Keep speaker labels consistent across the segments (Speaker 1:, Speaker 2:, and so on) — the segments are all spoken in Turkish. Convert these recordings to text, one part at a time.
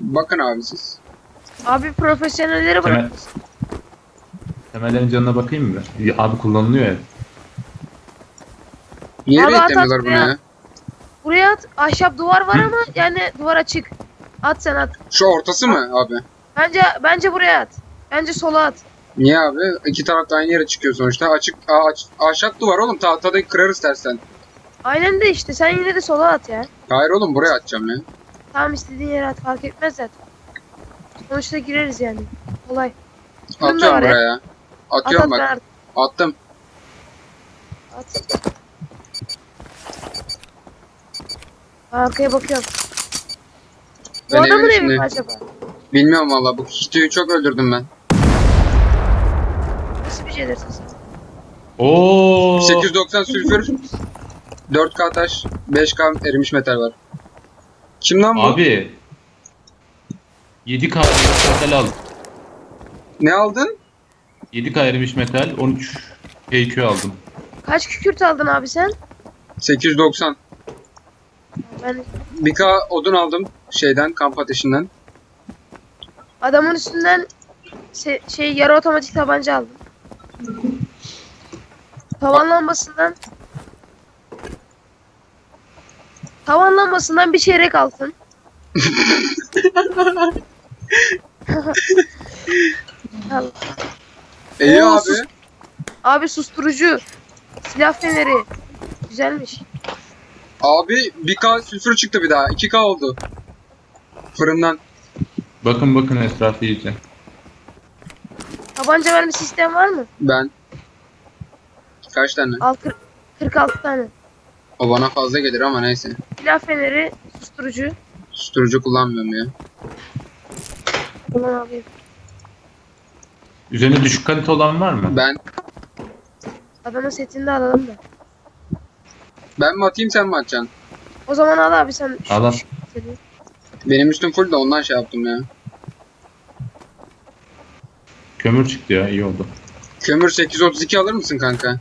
Speaker 1: Bakın abi siz.
Speaker 2: Abi profesyonelleri
Speaker 3: Temel-
Speaker 2: bırak.
Speaker 3: Temellerin canına bakayım mı? Ya, Abi kullanılıyor ya.
Speaker 1: Niye
Speaker 2: Abi at, at
Speaker 1: bunu
Speaker 2: ya.
Speaker 1: ya?
Speaker 2: Buraya at. Ahşap duvar var ama yani duvar açık. At sen at.
Speaker 1: Şu ortası mı abi?
Speaker 2: Bence bence buraya at. Bence sola at.
Speaker 1: Niye abi? İki tarafta aynı yere çıkıyor sonuçta. Açık aa, aç, ahşap duvar oğlum. Tahtada kırarız tersten.
Speaker 2: Aynen de işte sen yine de sola at ya.
Speaker 1: Hayır oğlum buraya atacağım ya.
Speaker 2: Tamam istediğin yere at fark etmez zaten. Sonuçta gireriz yani. Kolay. Fırın da
Speaker 1: Atıyorum buraya.
Speaker 2: At
Speaker 1: Atıyorum
Speaker 2: at
Speaker 1: bak.
Speaker 2: at.
Speaker 1: Attım.
Speaker 2: at. Arkaya bakıyorum. Bu
Speaker 1: Ben
Speaker 2: adamın evi mi acaba?
Speaker 1: Bilmiyorum valla. Bu Hito'yu çok öldürdüm ben.
Speaker 2: Nasıl bir şeylersin sen?
Speaker 3: Oo.
Speaker 1: 890 sülfür. 4K taş. 5K erimiş metal var. Kim lan bu?
Speaker 3: Abi. 7K erimiş metal aldım.
Speaker 1: Ne aldın?
Speaker 3: 7K erimiş metal 13 PQ aldım.
Speaker 2: Kaç kükürt aldın abi sen?
Speaker 1: 890.
Speaker 2: Ben
Speaker 1: 1K odun aldım şeyden kamp ateşinden.
Speaker 2: adamın üstünden se- şey yarı otomatik tabanca aldım. Tavan lambasından Tavan lambasından bir çeyrek altın. Al.
Speaker 1: İyi
Speaker 2: Oo,
Speaker 1: abi.
Speaker 2: sus. Abi susturucu. Silah feneri. Güzelmiş.
Speaker 1: Abi 1K sülfür çıktı bir daha. 2K oldu. Fırından.
Speaker 3: Bakın bakın etrafı iyice.
Speaker 2: Tabanca verme sistem var mı?
Speaker 1: Ben. Kaç tane?
Speaker 2: Al kır- 46 tane.
Speaker 1: O bana fazla gelir ama neyse.
Speaker 2: Silah feneri, susturucu.
Speaker 1: Susturucu kullanmıyorum ya.
Speaker 2: Ulan abi.
Speaker 3: Üzerine düşük kalite olan var mı?
Speaker 1: Ben
Speaker 2: Adamın setini de alalım da.
Speaker 1: ben mi atayım sen mi atacaksın?
Speaker 2: O zaman al abi sen. şu-
Speaker 3: Al, al.
Speaker 1: Benim üstüm full de ondan şey yaptım ya.
Speaker 3: Kömür çıktı ya iyi oldu.
Speaker 1: Kömür 832 alır mısın kanka?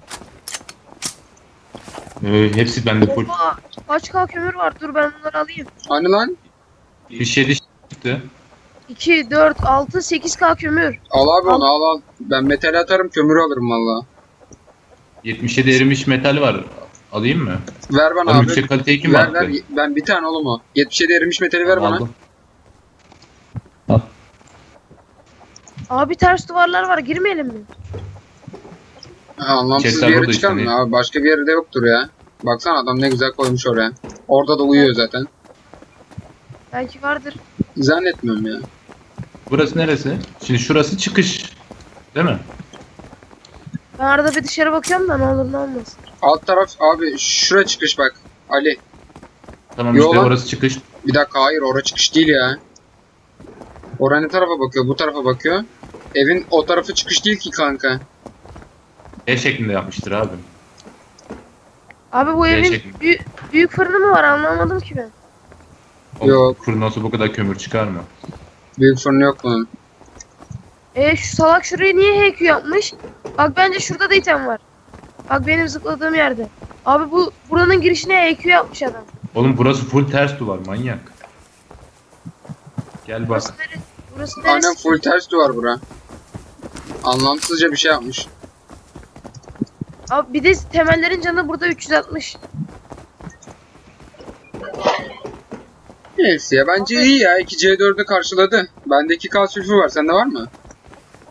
Speaker 3: Ee, hepsi bende full.
Speaker 2: Oha! Kaç K kömür var? Dur ben bunları alayım.
Speaker 1: Hani lan?
Speaker 3: Bir şey çıktı.
Speaker 2: 2, 4, 6, 8K kömür.
Speaker 1: Al abi onu al al. Ben metal atarım kömürü alırım valla.
Speaker 3: 77 erimiş metal var. Alayım mı?
Speaker 1: Ver bana
Speaker 3: Oğlum
Speaker 1: abi.
Speaker 3: yüksek kaliteyi kim
Speaker 1: ver
Speaker 3: attı?
Speaker 1: ver. Ben bir tane oğlum o. 77 erimiş metali ver bana.
Speaker 3: Aldım.
Speaker 2: Abi ters duvarlar var. Girmeyelim mi?
Speaker 1: Ha, anlamsız
Speaker 3: Chestler
Speaker 1: bir yere
Speaker 3: burada
Speaker 1: çıkarmıyor abi. Başka bir yerde yoktur ya. Baksana adam ne güzel koymuş oraya. Orada da uyuyor zaten.
Speaker 2: Belki vardır.
Speaker 1: Zannetmiyorum ya.
Speaker 3: Burası neresi? Şimdi şurası çıkış. Değil mi?
Speaker 2: Ben arada bir dışarı bakıyorum da ne olur ne olmaz.
Speaker 1: Alt taraf abi şura çıkış bak. Ali.
Speaker 3: Tamam
Speaker 1: Yo
Speaker 3: işte
Speaker 1: lan.
Speaker 3: orası çıkış.
Speaker 1: Bir dakika hayır oraya çıkış değil ya. Oraya ne tarafa bakıyor? Bu tarafa bakıyor. Evin o tarafı çıkış değil ki kanka.
Speaker 3: E şeklinde yapmıştır abi.
Speaker 2: Abi bu
Speaker 3: Y
Speaker 2: evin
Speaker 3: şeklinde.
Speaker 2: büyük, büyük fırını mı var anlamadım ki ben.
Speaker 3: O
Speaker 1: Yok.
Speaker 3: Fırın olsa bu kadar kömür çıkar mı?
Speaker 1: Büyük fırın yok bunun.
Speaker 2: E şu salak şurayı niye HQ yapmış? Bak bence şurada da item var. Bak benim zıpladığım yerde. Abi bu buranın girişine HQ yapmış adam.
Speaker 3: Oğlum burası full ters duvar manyak. Gel bak.
Speaker 2: Burası neresi? Burası neresi?
Speaker 1: Aynen full ters duvar bura. Anlamsızca bir şey yapmış.
Speaker 2: Abi bir de temellerin canı burada 360.
Speaker 1: Neyse ya bence iyi ya. 2 C4'ü karşıladı. Bende 2K sülfür var. Sende var mı?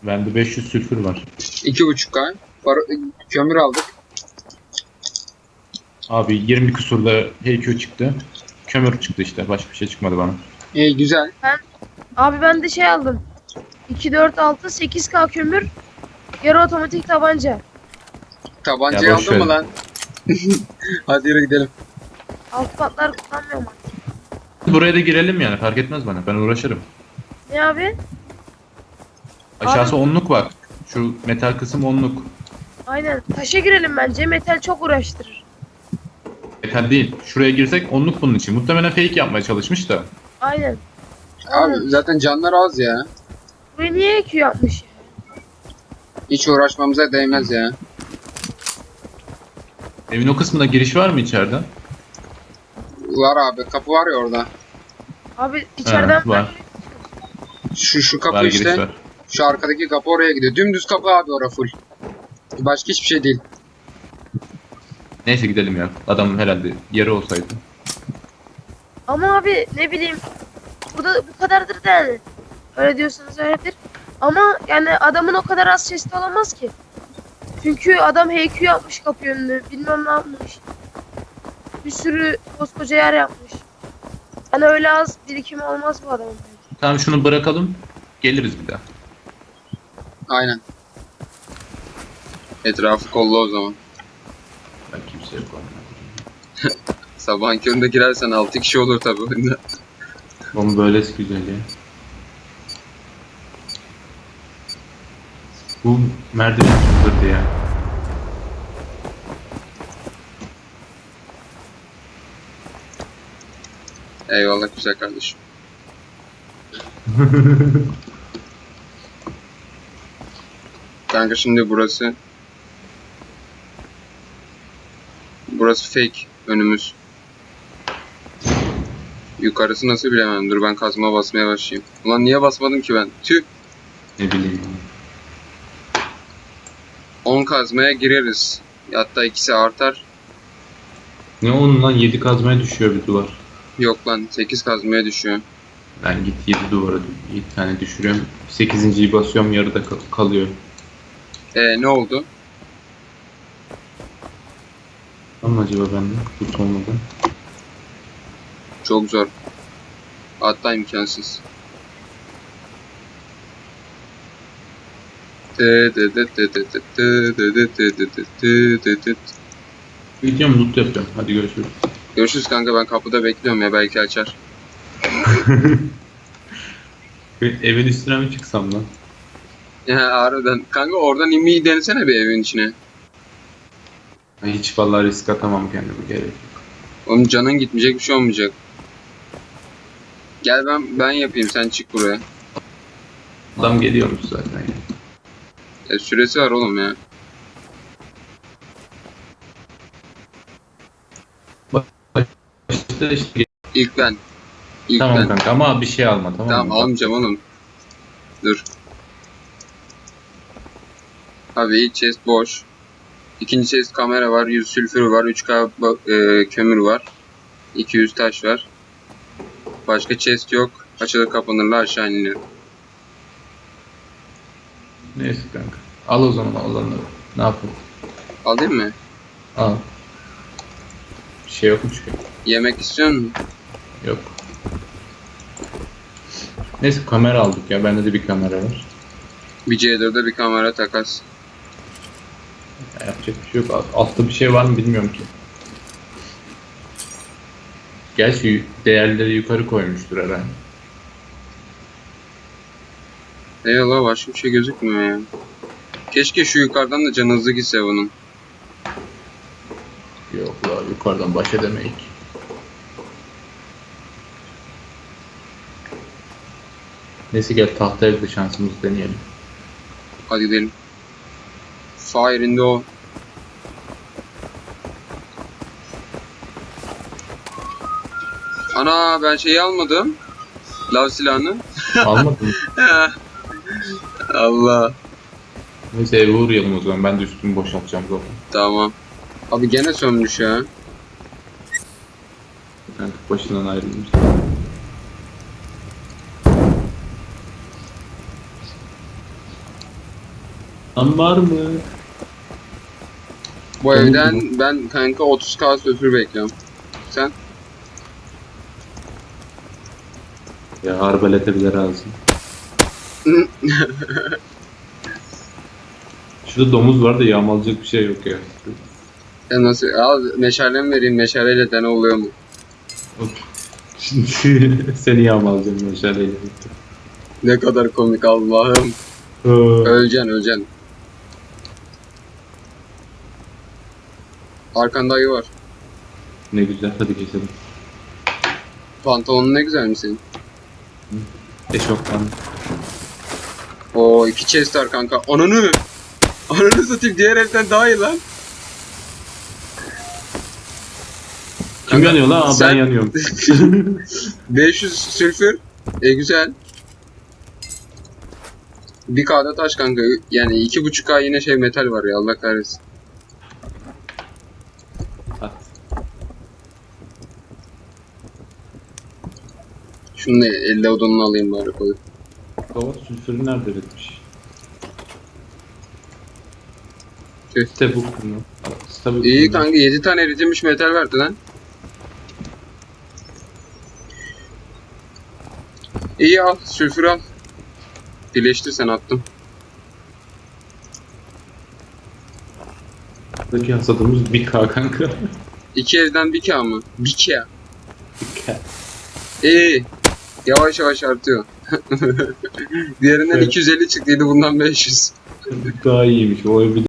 Speaker 3: Bende 500 sülfür var.
Speaker 1: 2.5K. Var, kömür aldık.
Speaker 3: Abi 20 kusurda HQ çıktı. Kömür çıktı işte. Başka bir şey çıkmadı bana.
Speaker 1: İyi güzel.
Speaker 2: Abi ben de şey aldım. 2, 4, 6, 8K kömür. Yarı otomatik tabanca.
Speaker 1: Tabancayı
Speaker 3: Ya boş
Speaker 1: aldın mı
Speaker 3: ver.
Speaker 1: lan? Hadi yürü gidelim.
Speaker 2: Alt patlar kullanmıyorum artık.
Speaker 3: Buraya da girelim yani fark etmez bana. Ben uğraşırım.
Speaker 2: Ne abi?
Speaker 3: Aşağısı onluk var. Şu metal kısım onluk.
Speaker 2: Aynen. Taşa girelim bence. Metal çok uğraştırır.
Speaker 3: Metal değil. Şuraya girsek onluk bunun için. Muhtemelen fake yapmaya çalışmış da.
Speaker 2: Aynen.
Speaker 1: Abi zaten canlar az ya.
Speaker 2: Burayı niye EQ yapmış? ya?
Speaker 1: Hiç uğraşmamıza değmez ya.
Speaker 3: Evin o kısmında giriş var mı içeriden?
Speaker 1: Var abi. Kapı var ya orada.
Speaker 2: Abi içeriden
Speaker 3: var.
Speaker 2: böyle
Speaker 1: Şu şu kapı
Speaker 3: Var
Speaker 1: işte.
Speaker 3: var.
Speaker 1: Şu arkadaki kapı oraya gidiyor. Dümdüz kapı abi ora full. Başka hiçbir şey değil.
Speaker 3: Neyse gidelim ya. Adam herhalde yarı olsaydı.
Speaker 2: Ama abi ne bileyim burada bu kadardır da yani. Öyle diyorsanız öyledir. Ama yani adamın o kadar az chesti olamaz ki. Çünkü adam HQ yapmış kapı önünü. Bilmem ne yapmış. Bir sürü koskoca yer yapmış. Hani öyle az birikimi olmaz bu adamın.
Speaker 3: Tamam şunu bırakalım. Geliriz bir daha.
Speaker 1: Aynen. Etrafı kolla o zaman.
Speaker 3: Ben kimseye koymam.
Speaker 1: Sabahın köründe girersen 6 kişi olur tabii oyunda.
Speaker 3: Oğlum böylesi güzel ya. Bu merdiven çıldırdı ya.
Speaker 1: Eyvallah güzel kardeşim. Kanka şimdi burası Burası fake önümüz. Yukarısı nasıl bilemem. Dur ben kazma basmaya başlayayım. Ulan niye basmadım ki ben? Tüh.
Speaker 3: Ne bileyim.
Speaker 1: Kazmaya gireriz. Hatta ikisi artar.
Speaker 3: Ne onun lan 7 kazmaya düşüyor bir duvar.
Speaker 1: Yok lan 8 kazmaya düşüyor.
Speaker 3: Ben git 7 duvara 7 tane düşürüyorum. 8.yi basıyorum yarıda kal- kalıyor.
Speaker 1: E ne oldu?
Speaker 3: Ama acaba bende tut olmadı.
Speaker 1: Çok zor. Hatta imkansız.
Speaker 3: Gidiyorum loot yapıyorum. Hadi görüşürüz.
Speaker 1: Görüşürüz kanka ben kapıda bekliyorum ya belki açar.
Speaker 3: Evin üstüne mi çıksam lan?
Speaker 1: Ya harbiden. Kanka oradan inmeyi denesene bir evin içine.
Speaker 3: Ay, Hiç vallahi risk atamam kendime gerek yok.
Speaker 1: Oğlum canın gitmeyecek bir şey olmayacak. Gel ben ben yapayım sen çık buraya.
Speaker 3: Adam geliyormuş zaten ya.
Speaker 1: Ya süresi var oğlum ya.
Speaker 3: İşte işte
Speaker 1: İlk ben. İlk
Speaker 3: tamam
Speaker 1: ben.
Speaker 3: kanka ama bir şey alma tamam,
Speaker 1: Tamam
Speaker 3: mı?
Speaker 1: almayacağım oğlum. Dur. Abi ilk chest boş. İkinci chest kamera var, 100 sülfür var, 3K ba- e, kömür var. 200 taş var. Başka chest yok. Açılır kapanırlar aşağı iniyor.
Speaker 3: Neyse kanka. Al o zaman olanları. Ne yapalım?
Speaker 1: Alayım mı?
Speaker 3: Al. Bir şey yokmuş ki.
Speaker 1: Yemek istiyor musun?
Speaker 3: Yok. Neyse kamera aldık ya. Bende de bir kamera var.
Speaker 1: Bir C4'e bir kamera takas.
Speaker 3: Ya yapacak bir şey yok. Alt- Altta bir şey var mı bilmiyorum ki. Gerçi değerleri yukarı koymuştur herhalde.
Speaker 1: Eyvallah başka bir şey gözükmüyor ya. Keşke şu yukarıdan da can hızlı gitse bunun.
Speaker 3: Yok la yukarıdan baş edemeyiz. Neyse gel tahta evde şansımızı deneyelim.
Speaker 1: Hadi gidelim. İn the o. Ana ben şeyi almadım. Lav silahını.
Speaker 3: Almadın mı?
Speaker 1: Allah.
Speaker 3: Neyse eve uğrayalım o zaman. Ben de üstümü boşaltacağım zaten.
Speaker 1: Tamam. Abi gene sönmüş ya.
Speaker 3: Yani başından ayrılmış. Lan var mı?
Speaker 1: Bu
Speaker 3: Tamam.
Speaker 1: evden ben kanka 30k sülfür bekliyorum. Sen?
Speaker 3: Ya arbalete bile razı. Şurada domuz var da yağmalayacak bir şey yok ya.
Speaker 1: Ya nasıl? Al meşalemi vereyim meşaleyle dene oluyor mu?
Speaker 3: Seni yağmalayacağım meşaleyle.
Speaker 1: Ne kadar komik Allah'ım. Öleceksin öleceksin. Arkanda ayı var.
Speaker 3: ne güzel hadi geçelim.
Speaker 1: Pantolonun ne güzelmiş senin.
Speaker 3: Eşofman.
Speaker 1: Oo iki chest var kanka. Ananı! Ananı satayım diğer evden daha iyi lan.
Speaker 3: Kim
Speaker 1: Kanka,
Speaker 3: yanıyor lan? Aa,
Speaker 1: sen-
Speaker 3: Ben yanıyorum.
Speaker 1: 500 sülfür. E güzel. Bir K'da taş kanka. Yani iki buçuk K yine şey metal var ya Allah kahretsin. Şunu da elde odununu alayım bari koyup.
Speaker 3: Kova sülfürü nerede üretmiş? Stabuk mu? Stabuk
Speaker 1: İyi
Speaker 3: mu?
Speaker 1: kanka 7 tane eritilmiş metal verdi lan. İyi al sülfür al. Birleştir sen attım.
Speaker 3: Buradaki hasadımız 1K kanka.
Speaker 1: İki evden bir K mı? Bir K.
Speaker 3: 1K.
Speaker 1: İyi. Yavaş yavaş artıyor. Diğerinden
Speaker 3: Evet.
Speaker 1: 250 çıktıydı bundan 500.
Speaker 3: Daha iyiymiş. O evi